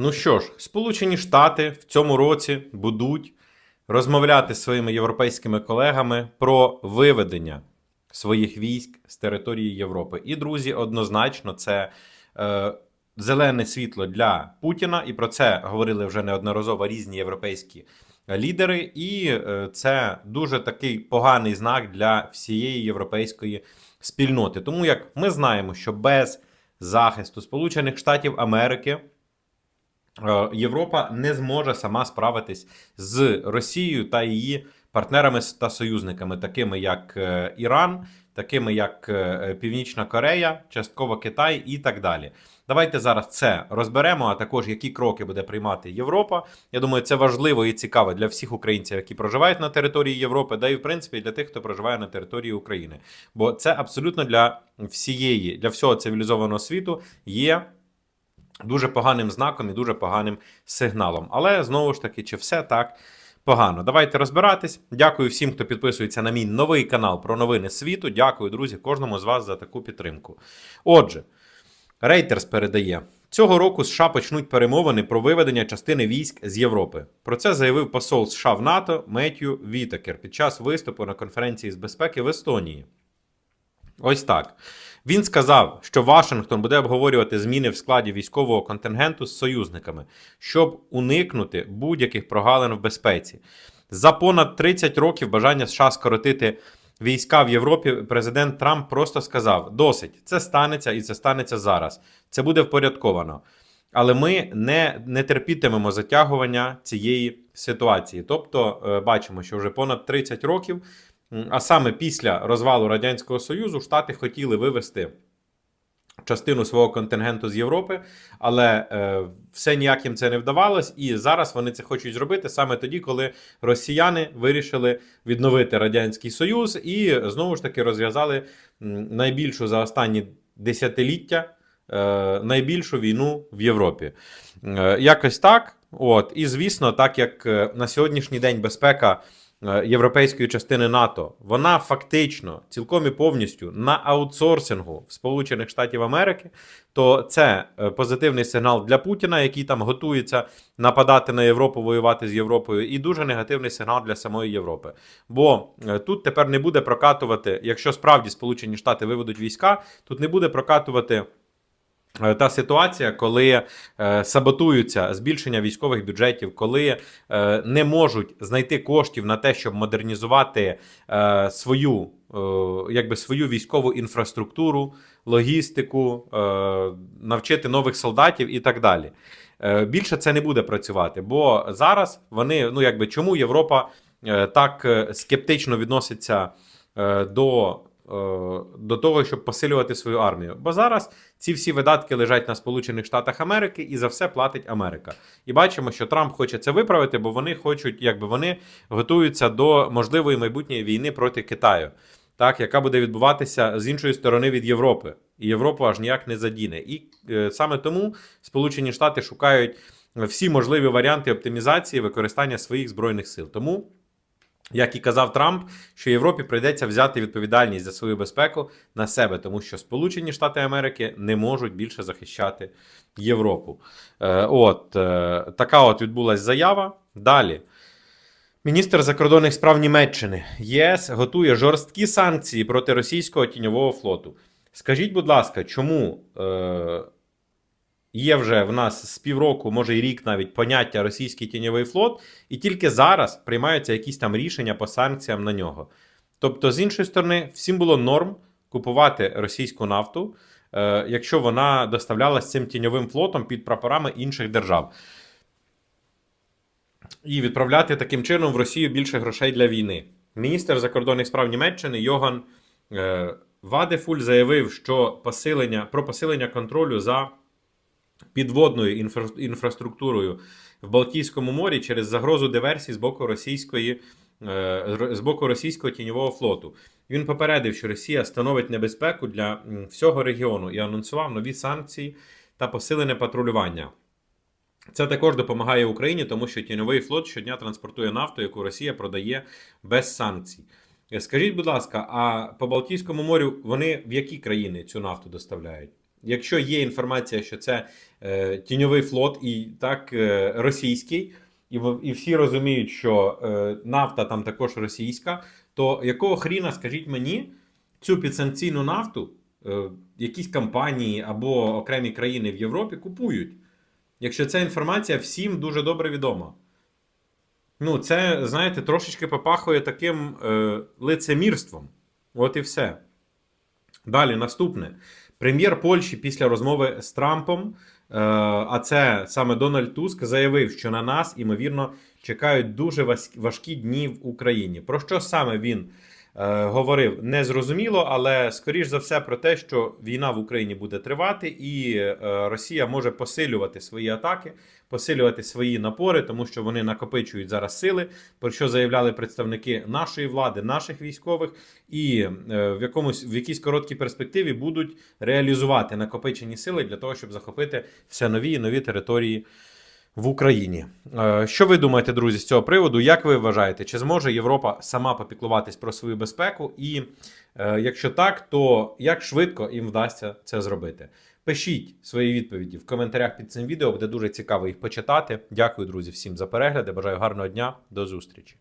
Ну що ж, Сполучені Штати в цьому році будуть розмовляти з своїми європейськими колегами про виведення своїх військ з території Європи. І, друзі, однозначно, це е, зелене світло для Путіна, і про це говорили вже неодноразово різні європейські лідери. І е, це дуже такий поганий знак для всієї європейської спільноти. Тому як ми знаємо, що без захисту Сполучених Штатів Америки. Е, Європа не зможе сама справитись з Росією та її партнерами та союзниками, такими як е, Іран, такими як е, Північна Корея, частково Китай і так далі. Давайте зараз це розберемо. А також які кроки буде приймати Європа. Я думаю, це важливо і цікаво для всіх українців, які проживають на території Європи, да і в принципі для тих, хто проживає на території України. Бо це абсолютно для всієї, для всього цивілізованого світу є дуже поганим знаком і дуже поганим сигналом. Але знову ж таки, чи все так погано? Давайте розбиратись. Дякую всім, хто підписується на мій новий канал про новини світу. Дякую, друзі, кожному з вас за таку підтримку. Отже, Рейтерс передає. Цього року США почнуть перемовини про виведення частини військ з Європи. Про це заявив посол США в НАТО Меттью Вітакер під час виступу на конференції з безпеки в Естонії. Ось так. Він сказав, що Вашингтон буде обговорювати зміни в складі військового контингенту з союзниками, щоб уникнути будь-яких прогалин в безпеці. За понад 30 років бажання США скоротити війська в Європі. Президент Трамп просто сказав: досить, це станеться і це станеться зараз. Це буде впорядковано. Але ми не, не терпітимемо затягування цієї ситуації. Тобто, е, бачимо, що вже понад 30 років. А саме після розвалу Радянського Союзу Штати хотіли вивести частину свого контингенту з Європи, але е, все ніяк їм це не вдавалось. І зараз вони це хочуть зробити саме тоді, коли росіяни вирішили відновити Радянський Союз і знову ж таки розв'язали найбільшу за останні десятиліття. е, Найбільшу війну в Європі. Е, Якось так. От, і звісно, так як е, на сьогоднішній день безпека європейської частини НАТО, вона фактично цілком і повністю на аутсорсингу в Сполучених Штатів Америки, то це е, позитивний сигнал для Путіна, який там готується нападати на Європу, воювати з Європою, і дуже негативний сигнал для самої Європи. Бо е, тут тепер не буде прокатувати, якщо справді Сполучені Штати виведуть війська, тут не буде прокатувати. Е, Та ситуація, коли е, саботуються збільшення військових бюджетів, коли е, не можуть знайти коштів на те, щоб модернізувати е, свою, е, якби свою військову інфраструктуру, логістику, е, навчити нових солдатів і так далі. Е, більше це не буде працювати, бо зараз вони, ну якби чому Європа е, так е, скептично відноситься е, до до того, щоб посилювати свою армію. Бо зараз ці всі видатки лежать на Сполучених Штатах Америки і за все платить Америка. І бачимо, що Трамп хоче це виправити, бо вони хочуть, якби вони готуються до можливої майбутньої війни проти Китаю, так, яка буде відбуватися з іншої сторони від Європи. І Європу аж ніяк не задіне. І е, саме тому Сполучені Штати шукають всі можливі варіанти оптимізації використання своїх збройних сил. Тому. Як і казав Трамп, що Європі прийдеться взяти відповідальність за свою безпеку на себе, тому що Сполучені Штати Америки не можуть більше захищати Європу. Е, От е, така от відбулася заява. Далі. Міністр закордонних справ Німеччини ЄС готує жорсткі санкції проти російського тіньового флоту. Скажіть, будь ласка, чому е, є вже в нас з півроку, може й рік навіть поняття російський тіньовий флот, і тільки зараз приймаються якісь там рішення по санкціям на нього. Тобто, з іншої сторони, всім було норм купувати російську нафту, е, якщо вона доставлялась цим тіньовим флотом під прапорами інших держав. І відправляти таким чином в Росію більше грошей для війни. Міністр закордонних справ Німеччини Йоган е, Вадефуль заявив, що посилення про посилення контролю за підводною інфра, інфраструктурою в Балтійському морі через загрозу диверсій з боку російської е, з боку російського тіньового флоту. Він попередив, що Росія становить небезпеку для всього регіону і анонсував нові санкції та посилене патрулювання. Це також допомагає Україні, тому що тіньовий флот щодня транспортує нафту, яку Росія продає без санкцій. Скажіть, будь ласка, а по Балтійському морю вони в які країни цю нафту доставляють? Якщо є інформація, що це е, тіньовий флот і так е, російський, і, і всі розуміють, що е, нафта там також російська, то якого хріна, скажіть мені, цю підсанкційну нафту е, якісь компанії або окремі країни в Європі купують? Якщо ця інформація всім дуже добре відома. Ну, це, знаєте, трошечки попахує таким е, лицемірством. От і все. Далі, наступне. Прем'єр Польщі після розмови з Трампом, е, а це саме Дональд Туск, заявив, що на нас, імовірно, чекають дуже важкі дні в Україні. Про що саме він говорив, не зрозуміло, але скоріш за все про те, що війна в Україні буде тривати, і е, Росія може посилювати свої атаки, посилювати свої напори, тому що вони накопичують зараз сили, про що заявляли представники нашої влади, наших військових, і е, в якомусь в якійсь короткій перспективі будуть реалізувати накопичені сили для того, щоб захопити все нові і нові території в Україні. Е, Що ви думаєте, друзі, з цього приводу? Як ви вважаєте, чи зможе Європа сама попіклуватись про свою безпеку? І е, якщо так, то як швидко їм вдасться це зробити? Пишіть свої відповіді в коментарях під цим відео, буде дуже цікаво їх почитати. Дякую, друзі, всім за перегляди. Бажаю гарного дня. До зустрічі.